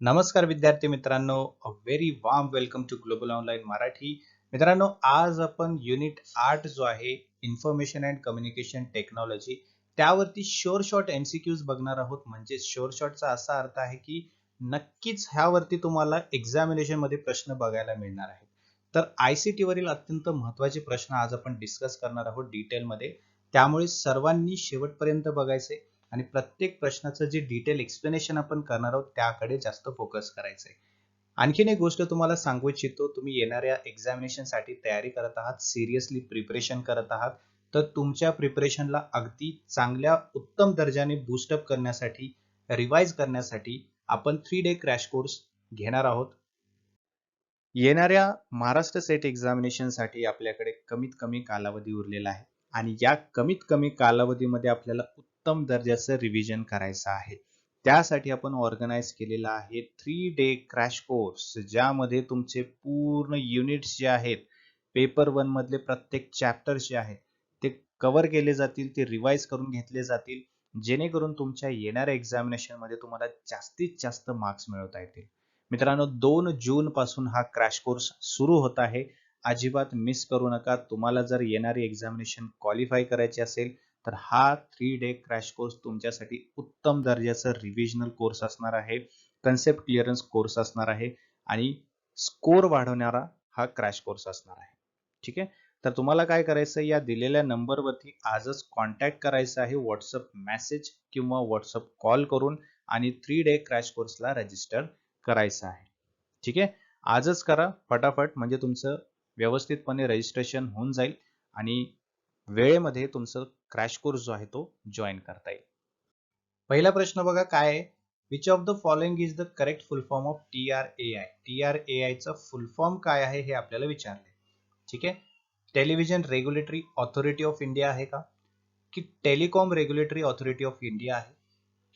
नमस्कार विद्यार्थी मित्रांनो. A very warm welcome to global online Marathi मित्रांनो आज आपण युनिट आठ जो आहे इन्फॉर्मेशन अँड कम्युनिकेशन टेक्नॉलॉजी त्यावरती शोर शॉर्ट एमसीक्यूज बघणार आहोत. म्हणजे शोर शॉर्टचा असा अर्थ आहे की नक्कीच ह्यावरती तुम्हाला एक्झामिनेशनमध्ये प्रश्न बघायला मिळणार आहेत. तर आयसीटी वरील अत्यंत महत्त्वाचे प्रश्न आज आपण डिस्कस करणार आहोत डिटेलमध्ये त्यामुळे सर्वांनी शेवटपर्यंत बघायचे. आणि प्रत्येक प्रश्नाचं जे डिटेल एक्सप्लेनेशन आपण करणार आहोत त्याकडे जास्त फोकस करायचंय. आणखीन एक गोष्ट तुम्हाला सांगू इच्छितो तुम्ही येणाऱ्या एक्झामिनेशनसाठी तयारी करत आहात सिरियसली प्रिपरेशन करत आहात तर तुमच्या प्रिपरेशनला अगदी चांगल्या उत्तम दर्जाने बूस्टअप करण्यासाठी रिवाइज करण्यासाठी आपण थ्री डे क्रॅश कोर्स घेणार आहोत. येणाऱ्या महाराष्ट्र सेट एक्झामिनेशनसाठी आपल्याकडे कमीत कमी कालावधी उरलेला आहे. आणि या कमीत कमी कालावधीमध्ये आपल्याला उत्तम दर्जाचं रिव्हिजन करायचं आहे. त्यासाठी आपण ऑर्गनाईज केलेला आहे थ्री डे क्रॅश कोर्स ज्यामध्ये तुमचे पूर्ण युनिट्स जे आहेत पेपर वन मधले प्रत्येक चॅप्टर जे आहेत ते कव्हर केले जातील ते रिवाइज करून घेतले जातील जेणेकरून तुमच्या येणाऱ्या एक्झामिनेशनमध्ये तुम्हाला जास्तीत जास्त मार्क्स मिळवता येतील. मित्रांनो दोन जून पासून हा क्रॅश कोर्स सुरू होत आहे. अजिबात मिस करू नका. तुम्हाला जर येणारी एक्झामिनेशन क्वालिफाय करायची असेल तर हा थ्री डे क्रॅश कोर्स तुमच्यासाठी उत्तम दर्जाचा रिव्हिजनल कोर्स असणार आहे. कन्सेप्ट क्लिअरन्स कोर्स असणार आहे. आणि स्कोर वाढवणारा हा क्रॅश कोर्स असणार आहे. ठीक आहे? तर तुम्हाला काय करायचं या दिलेल्या नंबरवरती आजच कॉन्टॅक्ट करायचं आहे. व्हॉट्सअप मेसेज किंवा व्हॉट्सअप कॉल करून आणि थ्री डे क्रॅश कोर्सला रजिस्टर करायचं आहे. ठीक आहे? आजच करा. फटाफट म्हणजे तुमचं व्यवस्थितपणे रजिस्ट्रेशन होऊन जाईल. आणि वेळेमध्ये तुमचं क्रॅश कोर्स जो आहे तो जॉईन करता येईल. पहिला प्रश्न बघा काय आहे? Which of the following is the correct full form of T R A I T R A I चा फुल फॉर्म काय आहे हे आपल्याला विचारले ठीक आहे? Television regulatory authority of India आहे का? की telecom regulatory authority of India आहे?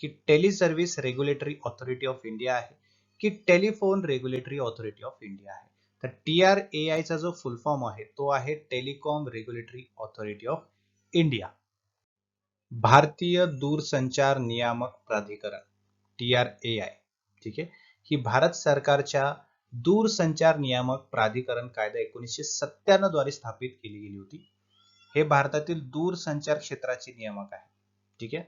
की tele service regulatory authority of India आहे? की telephone regulatory authority of India आहे? तर टी आर ए आय चा जो फुल फॉर्म आहे तो आहे telecom regulatory authority of India भारतीय दूरसंचार नियामक प्राधिकरण टी आर ए आय ठीक आहे? ही भारत सरकारच्या दूरसंचार नियामक प्राधिकरण कायदा एकोणीसशे सत्त्याण्णवद्वारे स्थापित केली गेली होती. हे भारतातील दूरसंचार क्षेत्राचे नियामक आहे ठीक आहे?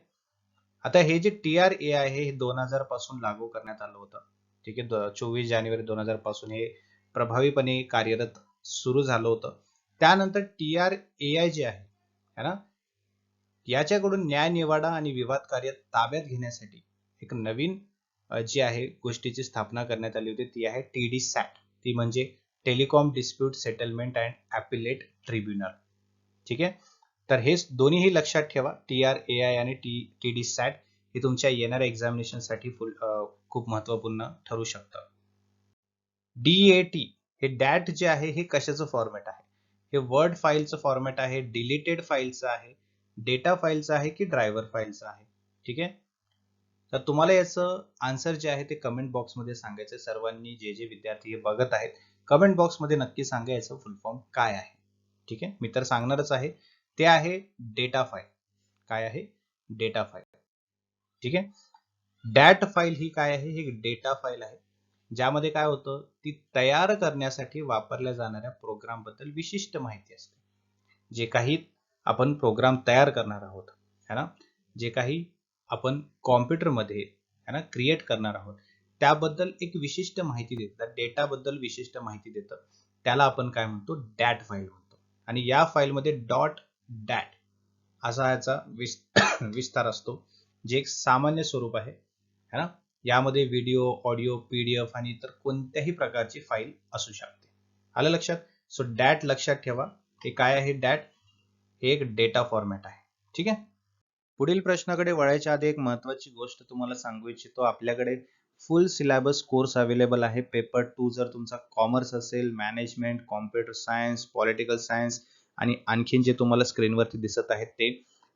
आता हे जे टी आर ए आहे हे दोन हजारपासून लागू करण्यात आलं होतं ठीक आहे? चोवीस जानेवारी दोन हजारपासून हे प्रभावीपणे कार्यरत सुरू झालं होतं. त्यानंतर टी आर ए आय जे आहे है ना? याच्याकडून न्याय निवाडा आणि विवाद कार्य ताब्यात घेण्यासाठी एक नवीन जी आहे गोष्टीची स्थापना करण्यात आली होती ती आहे टी डी सॅट. ती म्हणजे telecom dispute settlement and appellate tribunal. ठीक आहे? तर हे दोन्हीही लक्षात ठेवा. टी आर ए आय आणि टी टी डी सॅट हे तुमच्या येणाऱ्या एक्झामिनेशनसाठी फुल खूप महत्त्वपूर्ण ठरू शकतं. टी हे डॅट जे आहे हे कशाचं फॉर्मॅट आहे? हे वर्ड फाईलचं फॉर्मॅट आहे डिलीटेड फाईलचं आहे डेटा फाईलचा आहे की ड्रायव्हर फाईलचा आहे? ठीक आहे? तर तुम्हाला याचं आन्सर जे आहे ते कमेंट बॉक्समध्ये सांगायचं सर्वांनी जे जे विद्यार्थी हे बघत आहेत कमेंट बॉक्समध्ये नक्की सांगा याचं फुल फॉर्म काय आहे. ठीक आहे? मी तर सांगणारच आहे. ते आहे डेटा फाईल काय आहे? डेटा फाईल ठीक आहे? डॅट फाईल ही काय आहे? ही डेटा फाईल आहे. ज्यामध्ये काय होतं? ती तयार करण्यासाठी वापरल्या जाणाऱ्या प्रोग्रामबद्दल विशिष्ट माहिती असते. जे काही आपण प्रोग्राम तयार करणार आहोत है ना? जे काही आपण कॉम्प्युटरमध्ये है ना क्रिएट करणार आहोत. त्याबद्दल एक विशिष्ट माहिती देतं डेटाबद्दल विशिष्ट माहिती देतं त्याला आपण काय म्हणतो? डॅट फाईल म्हणतो. आणि या फाईलमध्ये डॉट डॅट असा याचा विस्तार असतो जे एक सामान्य स्वरूप आहे है ना? यामध्ये व्हिडिओ ऑडिओ पीडीएफ आणि इतर कोणत्याही प्रकारची फाईल असू शकते. आलं लक्षात? सो डॅट लक्षात ठेवा. हे काय आहे? डॅट हे एक डेटा फॉर्मॅट आहे. ठीक आहे? पुढील प्रश्नाकडे वळायच्या आधी एक महत्वाची गोष्ट तुम्हाला सांगू इच्छितो. आपल्याकडे फुल सिलेबस कोर्स अवेलेबल आहे. पेपर टू जर तुमचा कॉमर्स असेल management computer science political science आणि आणखीन जे तुम्हाला स्क्रीनवरती दिसत आहेत ते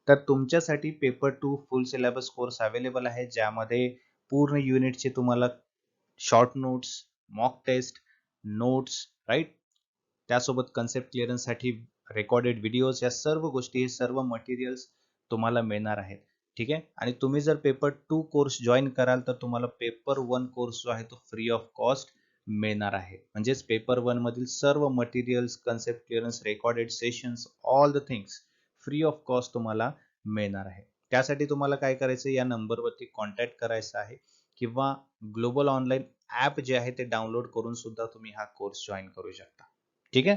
तर तुमच्यासाठी paper two full syllabus course available आहे. ज्यामध्ये पूर्ण युनिटचे तुम्हाला short notes mock test notes right त्यासोबत कन्सेप्ट क्लिअरन्ससाठी रेकॉर्डेड व्हिडिओज या सर्व गोष्टी हे सर्व मटेरियल्स तुम्हाला मिळणार आहेत. ठीक आहे? आणि तुम्ही जर पेपर टू कोर्स जॉईन कराल तर तुम्हाला पेपर वन कोर्स जो आहे तो फ्री ऑफ कॉस्ट मिळणार आहे. म्हणजेच पेपर वन मधील सर्व materials concept clearance recorded sessions all the things free of cost तुम्हाला मिळणार आहे. त्यासाठी तुम्हाला काय करायचं या नंबरवरती कॉन्टॅक्ट करायचं आहे. किंवा ग्लोबल ऑनलाईन ऍप जे आहे ते डाउनलोड करून सुद्धा तुम्ही हा कोर्स जॉईन करू शकता. ठीक आहे?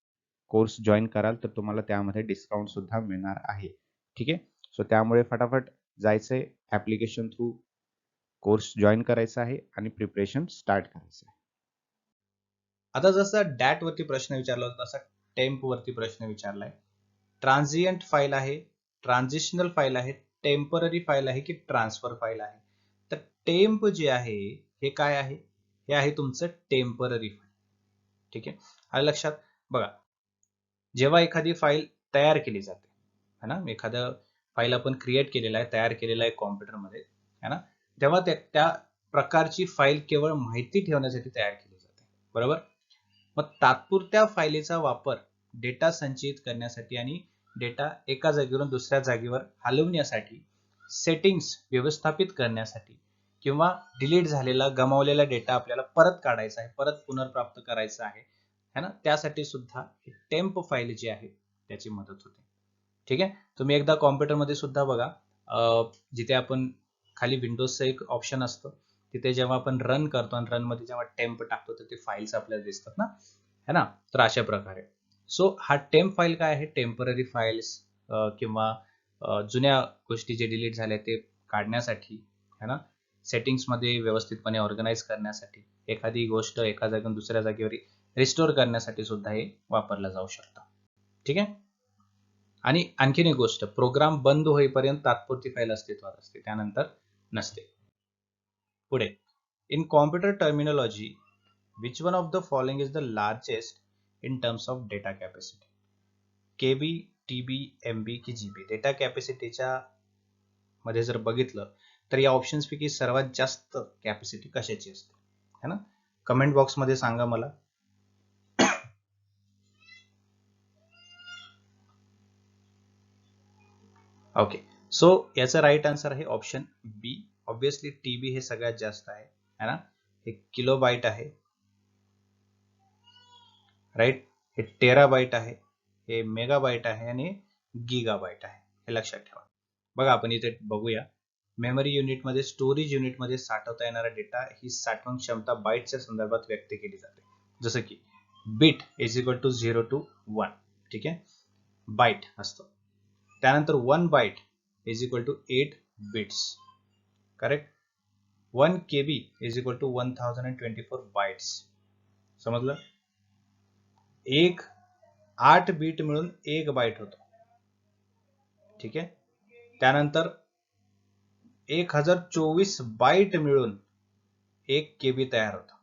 कोर्स जॉईन कराल तर तुम्हाला त्यामध्ये डिस्काउंट सुद्धा मिळणार आहे. ठीक आहे? सो त्यामुळे फटाफट जायचंय ऍप्लिकेशन थ्रू कोर्स जॉईन करायचा आहे आणि प्रिपरेशन स्टार्ट करायचं आहे. आता जसं डॅट वरती प्रश्न विचारला होता तसा टेम्प वरती प्रश्न विचारलाय ट्रान्झियंट फाईल आहे ट्रान्झिशनल फाईल आहे टेंपररी फाईल आहे की ट्रान्सफर फाईल आहे? तर टेम्प जे आहे हे काय आहे? हे आहे तुमचं टेंपररी फाईल ठीक आहे? आणि लक्षात? बघा जेव्हा एखादी फाईल तयार केली जाते है ना? एखादं फाईल आपण क्रिएट केलेला आहे तयार केलेला आहे कॉम्प्युटरमध्ये है ना? तेव्हा त्या त्या प्रकारची फाईल केवळ माहिती ठेवण्यासाठी तयार केली जाते. बरोबर? मग तात्पुरत्या फाईलीचा वापर डेटा संचयित करण्यासाठी आणि डेटा एका जागेवरून दुसऱ्या जागेवर हलवण्यासाठी सेटिंग्स व्यवस्थापित करण्यासाठी किंवा डिलीट झालेला गमावलेला डेटा आपल्याला परत काढायचा आहे परत पुनर्प्राप्त करायचा आहे है ना? त्यासाठी सुद्धा टेम्प फाईल जी आहे त्याची मदत होते. ठीक आहे? तुम्ही एकदा कॉम्प्युटरमध्ये सुद्धा बघा जिथे आपण खाली विंडोजचं एक ऑप्शन असतं तिथे जेव्हा आपण रन करतो आणि रनमध्ये जेव्हा टेम्प टाकतो तर ते फाईल्स आपल्याला दिसतात ना? है ना? तर अशा प्रकारे. सो हा टेम्प फाईल काय आहे? टेंपररी फाईल्स किंवा जुन्या गोष्टी जे डिलीट झाल्या ते काढण्यासाठी है ना? सेटिंग्समध्ये व्यवस्थितपणे ऑर्गनाईज करण्यासाठी एखादी गोष्ट एका जागेतून दुसऱ्या जागेवर रिस्टोर करण्यासाठी सुद्धा हे वापरलं जाऊ शकतं. ठीक आहे? आणि आणखीन एक गोष्ट प्रोग्राम बंद होईपर्यंत तात्पुरती फाईल अस्तित्वात असते त्यानंतर नसते. पुढे in computer terminology which one of the following is the largest in terms of data capacity K B T B M B की जी बी डेटा कॅपॅसिटीच्या मध्ये जर बघितलं तर या ऑप्शन्स पैकी सर्वात जास्त कॅपॅसिटी कशाची असते? है ना? कमेंट बॉक्समध्ये सांगा मला. ओके सो याचं राईट आन्सर आहे ऑप्शन बी ऑब्विसली टीबी हे सगळ्यात जास्त आहे, है ना? हे किलो बाईट आहे. राईट हे टेरा आहे. हे मेगा बाईट आहे आणि गिगा बाईट आहे. हे लक्षात ठेवा. बघा, आपण इथे बघूया. मेमरी युनिटमध्ये स्टोरेज साठवता डेटा ही साठवण क्षमता बाईटच्या संदर्भात व्यक्त केली जाते. जसं की bit is equal to zero to one ठीक आहे? बाईट असतो. One byte is equal to eight bits. Correct one K B is equal to one thousand and twenty four bytes समजलं? एक, आठ बीट मिळून एक बाईट होतो. ठीक त्यानंतर एक हज़ार चोवीस बाईट मिळून एक के बी तयार होतो.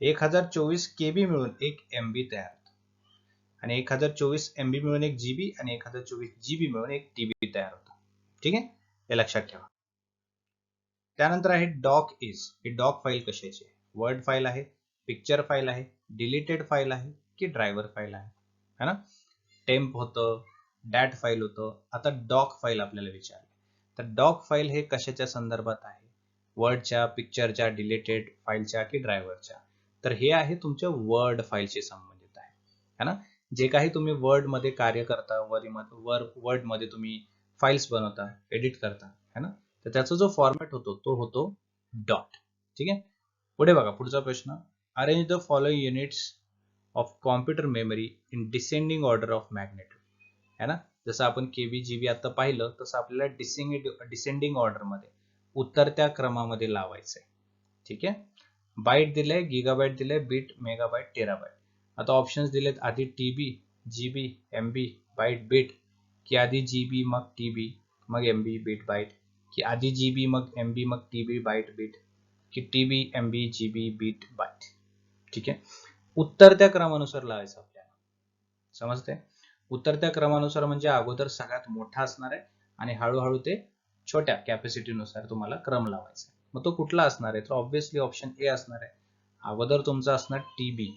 एक हज़ार चोवीस के बी मिळून एक एम बी तयार आणि एक हजार चोवीस एम बी मिळून एक जीबी आणि एक हजार चोवीस जीबी मिळून एक टीबी तयार होतो. ठीक आहे? हे लक्षात ठेवा. त्यानंतर आहे डॉक इज ही डॉक फाईल कशाची आहे? वर्ड फाईल आहे पिक्चर फाईल आहे डिलीटेड फाईल आहे की ड्रायव्हर फाईल आहे? है ना? टेम्प होतं डॅट फाईल होतं. आता डॉक फाईल आपल्याला विचारलं. तर डॉक फाईल हे कशाच्या संदर्भात आहे? वर्डच्या पिक्चरच्या डिलीटेड फाईलच्या की ड्रायव्हरच्या तर हे आहे तुमच्या वर्ड फाईलशी संबंधित आहे. है ना? जे काही तुम्ही वर्डमध्ये कार्य करता वर्ड वर्डमध्ये तुम्ही फाईल्स बनवता एडिट करता है ना? तर त्याचा जो फॉर्मॅट होतो तो होतो डॉट ठीक आहे? पुढे बघा पुढचा प्रश्न. Arrange the following units of computer memory in descending order of magnitude है ना? जसं आपण केबी जीबी आता पाहिलं तसं आपल्याला डिसेंडिंग डिसेंडिंग ऑर्डरमध्ये उतरत्या क्रमामध्ये लावायचं आहे ठीक आहे? बाईट दिलंय गिगाबाईट दिलंय बीट मेगाबाईट टेराबाईट आता ऑप्शन्स दिलेत आधी T B G B M B byte bit की आधी जी बी मग टी बी मग एम बी बीट बाईट की आधी जी बी मग एम बी मग टी बी बाईट बीट की T B M B G B bit byte ठीक आहे? उतरत्या क्रमानुसार लावायचं आपल्याला. समजते उतरत्या क्रमानुसार म्हणजे अगोदर सगळ्यात मोठा असणार आहे आणि हळूहळू ते छोट्या कॅपॅसिटीनुसार तुम्हाला क्रम लावायचा आहे. मग तो कुठला असणार आहे? तर ऑब्व्हियसली ऑप्शन ए असणार आहे. अगोदर तुमचा असणार टी बी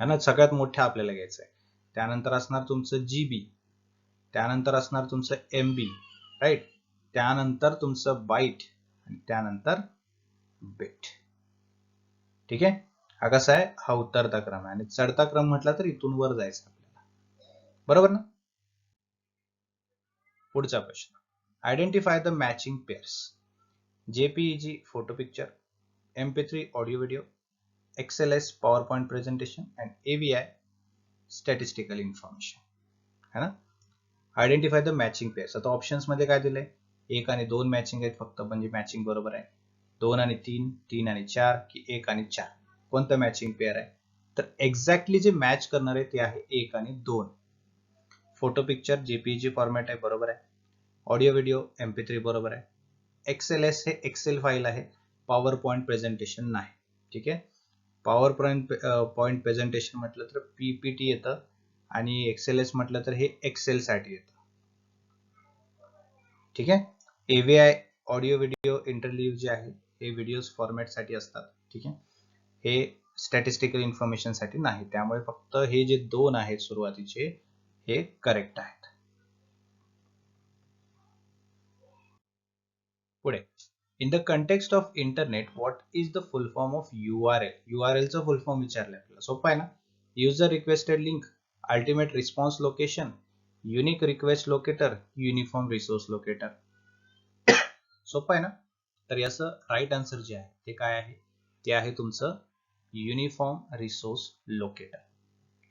है ना सगळ्यात मोठ्या आपल्याला घ्यायचं आहे त्यानंतर असणार तुमचं जी बी त्यानंतर असणार तुमचं एम बी राईट त्यानंतर तुमचं बाईट आणि त्यानंतर बिट ठीक आहे? हा कसा आहे? हा उतरता क्रम आहे. आणि चढता क्रम म्हटला तर इथून वर जायचं आपल्याला. बरोबर ना? पुढचा प्रश्न. Identify the matching pairs JPEG photo picture M P three audio video XLS power presentation presentation and statistical information. Information है ना? आयडेंटिफाय द मॅचिंग पेअर्स आता ऑप्शन्समध्ये काय दिलंय? एक आणि दोन मॅचिंग आहेत फक्त म्हणजे मॅचिंग बरोबर आहे. दोन आणि तीन तीन आणि चार की एक आणि चार. कोणतं मॅचिंग पेअर आहे? तर एक्झॅक्टली जे मॅच करणार आहे ते आहे एक आणि दोन. फोटो पिक्चर जेपीजी फॉर्मॅट आहे बरोबर आहे. Audio video M P three बरोबर आहे. एक्सेल एस हे एक्सेल फाईल आहे. पॉवर पॉईंट प्रेझेंटेशन नाही. ठीक आहे? पॉवर पॉईंट पॉईंट प्रेझेंटेशन म्हटलं तर पीपीटी येतं आणि एक्सेल एस म्हटलं तर हे एक्सेल साठी येतं. ठीक आहे? एव्हीआय ऑडिओ व्हिडिओ इंटरलिव्ह जे आहे हे व्हिडिओज फॉर्मॅटसाठी असतात. ठीक आहे? हे स्टॅटिस्टिकल इन्फॉर्मेशनसाठी नाही. त्यामुळे फक्त हे जे दोन आहेत सुरुवातीचे हे करेक्ट आहेत. पुढे. In the context of internet what is the full form of U R L U R एलचा full form विचारलं आपल्याला. सोपं आहे ना? User requested link ultimate response location unique request locator uniform resource locator सोपं आहे ना? तर याचं राईट आन्सर जे आहे ते काय आहे? ते आहे तुमचं युनिफॉर्म रिसोर्स लोकेटर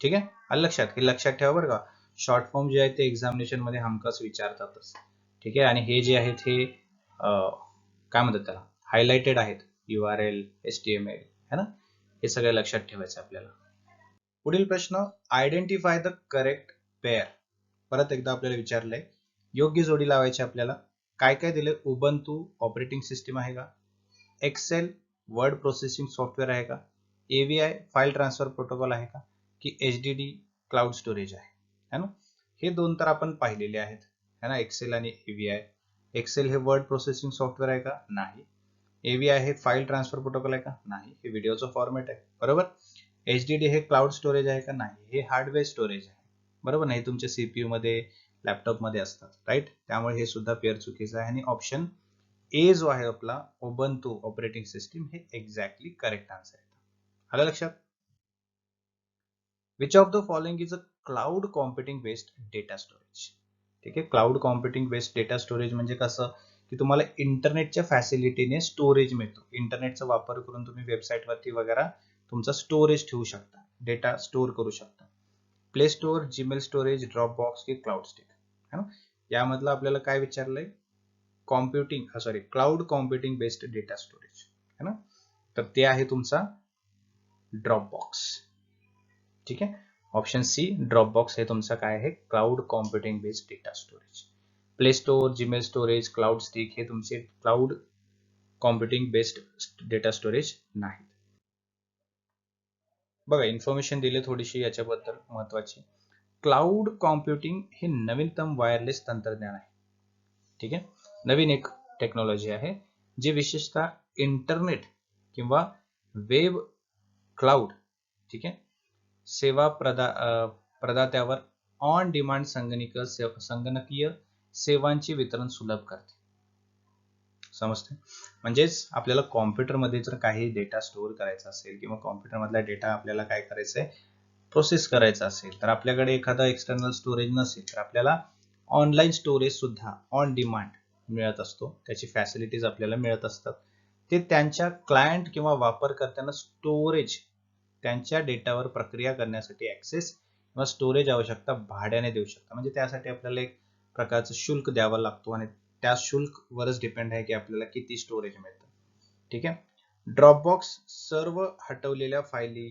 ठीक आहे? आलं लक्षात? हे लक्षात ठेवा बरं का. शॉर्ट फॉर्म जे आहे ते एक्झामिनेशनमध्ये हमखास विचारतातच. ठीक आहे? आणि हे जे आहेत हे काय म्हणतात त्याला? हायलाइटेड आहेत. U R L S T M L है ना? हे सगळं लक्षात ठेवायचं आपल्याला. पुढील प्रश्न आयडेंटिफाय द करेक्ट पेअर परत एकदा आपल्याला विचारलंय योग्य जोडी लावायची आपल्याला. काय काय दिले उबंतू ऑपरेटिंग सिस्टीम आहे का? एक्सेल वर्ड प्रोसेसिंग सॉफ्टवेअर आहे का? एव्हीआय फाईल ट्रान्सफर प्रोटोकॉल आहे का? की H D D cloud storage आहे. है ना? हे दोन तर आपण पाहिलेले आहेत. है ना? एक्सेल आणि एव्हीआय एक्सेल हे वर्ड प्रोसेसिंग सॉफ्टवेअर आहे का? नाही. एव्हीआय हे फाईल ट्रान्सफर प्रोटोकॉल आहे का? नाही. हे व्हिडिओचं फॉर्मॅट आहे. बरोबर? एच डी डी हे क्लाउड स्टोरेज आहे का? नाही. हे हार्डवेअर स्टोरेज आहे. बरोबर? नाही तुमच्या सीपीयू मध्ये लॅपटॉपमध्ये असतात. राईट त्यामुळे हे सुद्धा पेअर चुकीचं आहे. आणि ऑप्शन ए जो आहे आपला ओबंतू ऑपरेटिंग सिस्टीम हे एक्झॅक्टली करेक्ट आन्सर आहे. आलं लक्षात? Which of the following is a cloud computing based data storage ठीक आहे? Cloud computing based data storage म्हणजे कसं? की तुम्हाला इंटरनेटच्या फॅसिलिटीने स्टोरेज मिळतो. इंटरनेटचा वापर करून तुम्ही वेबसाईटवरती वगैरे तुमचा स्टोरेज ठेवू शकता. डेटा स्टोअर करू शकता. Play Store Gmail storage Dropbox की क्लाउड स्टिक है ना? यामधलं आपल्याला काय विचारलंय? Computing sorry cloud computing based data storage है ना? तर ते आहे तुमचा ड्रॉप बॉक्स ठीक आहे? ऑप्शन सी ड्रॉप बॉक्स हे तुमचं काय आहे? Cloud computing based data storage Play Store Gmail storage cloud stick हे तुमचे cloud computing based data storage नाहीत. बघा इन्फॉर्मेशन दिली थोडीशी याच्याबद्दल महत्वाची. क्लाउड कॉम्प्युटिंग हे नवीनतम वायरलेस तंत्रज्ञान आहे. ठीक आहे? नवीन एक टेक्नॉलॉजी आहे जे विशेषतः इंटरनेट किंवा वेब क्लाउड ठीक आहे? सेवा प्रदा प्रदात्यावर ऑन डिमांड संगणक संगणकीय सेवांचे वितरण सुलभ करते. समजते म्हणजेच आपल्याला कॉम्प्युटरमध्ये जर काही डेटा स्टोअर करायचा असेल किंवा कॉम्प्युटरमधला डेटा आपल्याला काय करायचा आहे प्रोसेस करायचा असेल तर आपल्याकडे एखादा एक्सटर्नल स्टोरेज नसेल तर आपल्याला ऑनलाईन स्टोरेज सुद्धा ऑन डिमांड मिळत असतो. त्याची फॅसिलिटीज आपल्याला मिळत असतात. ते त्यांच्या क्लायंट किंवा वापरकर्त्यांना स्टोरेज त्यांच्या डेटावर प्रक्रिया करण्यासाठी ऍक्सेस किंवा स्टोरेज आवश्यकता भाड्याने देऊ शकता. म्हणजे त्यासाठी आपल्याला एक प्रकारचं शुल्क द्यावा लागतो आणि त्या शुल्कवरच डिपेंड आहे की आपल्याला किती स्टोरेज मिळतं. ठीक आहे? ड्रॉपबॉक्स सर्व हटवलेल्या फायली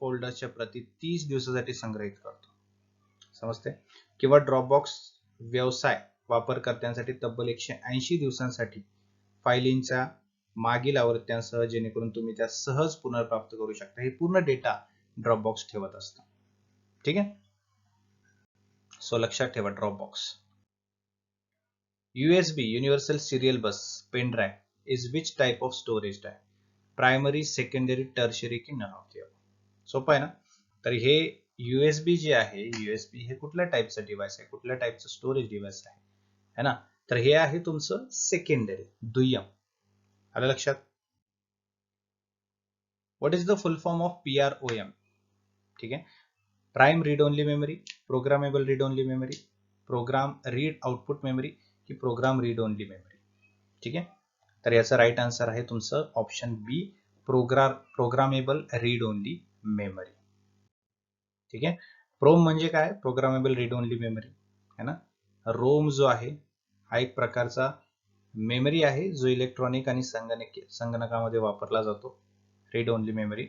फोल्डरच्या प्रती तीस दिवसासाठी संग्रहित करतो. समजते किंवा ड्रॉपबॉक्स व्यवसाय वापरकर्त्यांसाठी तब्बल एकशे ऐंशी दिवसांसाठी फायलींचा मागील आवृत्त्यांसह जेणेकरून तुम्ही त्या सहज पुनर्प्राप्त करू शकता. हे पूर्ण डेटा ड्रॉपबॉक्स ठेवत असतं. ठीक आहे? सो लक्षात ठेवा Dropbox USB Universal Serial Bus pen drive is which type of storage drive? Primary secondary tertiary की नन ऑफ सोपं आहे ना? तर हे युएसबी जे आहे युएसबी हे कुठल्या टाईपचं डिव्हाइस आहे? कुठल्या टाईपचं स्टोरेज डिव्हाइस आहे? है ना? तर हे आहे तुमचं सेकंडरी दुय्यम. आलं लक्षात? What is the full form of P R O M ठीक आहे. Prime read only memory programmable read only memory program read output memory की प्रोग्राम रीड ओनली मेमरी ठीक आहे? तर याचं राईट आन्सर आहे तुमचं option B program programmable read only memory ठीक आहे? प्रोम म्हणजे काय? प्रोग्रामेबल रीड ओनली मेमरी है ना? रोम जो आहे हा एक प्रकारचा मेमरी आहे जो इलेक्ट्रॉनिक आणि संगणक संगणकामध्ये वापरला जातो. रीड ओनली मेमरी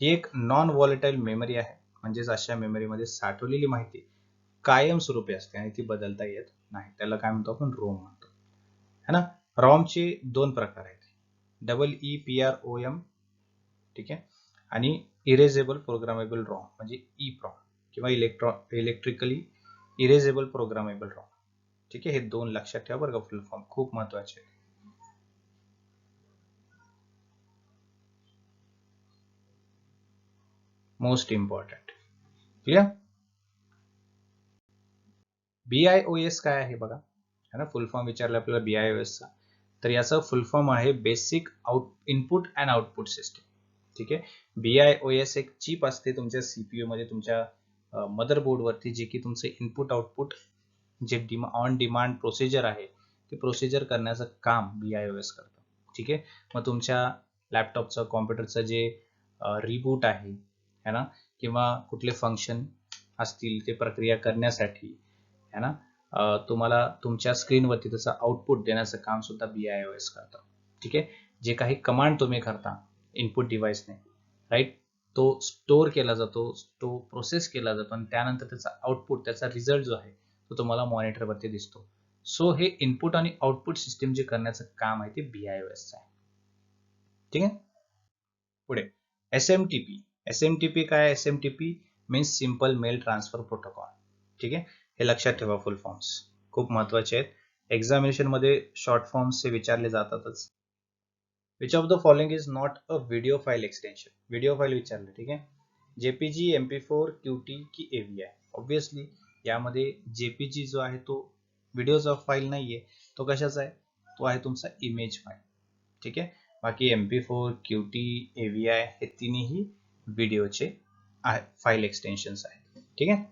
ही एक नॉन व्हॉलेटाईल मेमरी आहे. म्हणजेच अशा मेमरीमध्ये साठवलेली माहिती कायमस्वरूपी असते आणि ती बदलता येत नाही. त्याला काय म्हणतो आपण? रोम म्हणतो. है ना? रॉमचे दोन प्रकार आहेत. Double E P R O M ठीक आहे? आणि इरेजेबल प्रोग्रामेबल रॉम म्हणजे ई प्रॉम किंवा electro electrically erasable programmable ROM ठीक आहे? हे दोन लक्षात ठेवा बरं का फुल फॉर्म खूप महत्त्वाचे आहे मोस्ट इम्पॉर्टंट क्लिअर बीआयओएस काय आहे बघा? है ना? फुल फॉर्म विचारलं आपल्याला बीआयओएसचा तर याचा फुल फॉर्म आहे basic out input and output system ठीक आहे? बीआयओएस एक चिप असते तुमच्या सीपीयू मध्ये तुमच्या मदरबोर्डवरती जे की तुमचं इनपुट आउटपुट जे डिमा ऑन डिमांड प्रोसिजर आहे ते प्रोसिजर करण्याचं काम बी आय ओ एस करतं. ठीक आहे? मग तुमच्या लॅपटॉपचं कॉम्प्युटरचं जे रिबूट आहे है ना? किंवा कुठले फंक्शन असतील ते प्रक्रिया करण्यासाठी है ना? तुम्हाला तुमच्या स्क्रीनवरती त्याचं आउटपुट देण्याचं काम सुद्धा एस करतं. ठीक आहे? जे काही कमांड तुम्ही करता इनपुट डिव्हाइसने राईट तो स्टोअर केला जातो तो प्रोसेस केला जातो आणि त्यानंतर त्याचा आउटपुट त्याचा रिझल्ट जो आहे तो तुम्हाला मॉनिटरवरती दिसतो. सो हे इनपुट आणि आउटपुट सिस्टीम जे करण्याचं काम आहे ते बीआयओएसचं आहे. ठीक आहे? पुढे. S M T P S M T P काय S M T P means simple mail transfer protocol ठीक आहे? हे लक्षात ठेवा फुल फॉर्म्स खूप महत्त्वाचे आहेत. एक्झामिनेशनमध्ये शॉर्ट फॉर्म्स हे विचारले जातातच. Which of the following is not a video file extension video file विचारले ठीक आहे? जेपीजी एमपी फोर क्यूटी की एव्हीआय ऑब्विसली यामध्ये जेपीजी जो आहे तो व्हिडिओचा फाईल नाहीये. तो कशाचा आहे? तो आहे तुमचा इमेज फाईल ठीक आहे? बाकी M P four QT AVI हे तिन्ही व्हिडिओचे फाईल एक्सटेन्शन्स आहेत. ठीक आहे?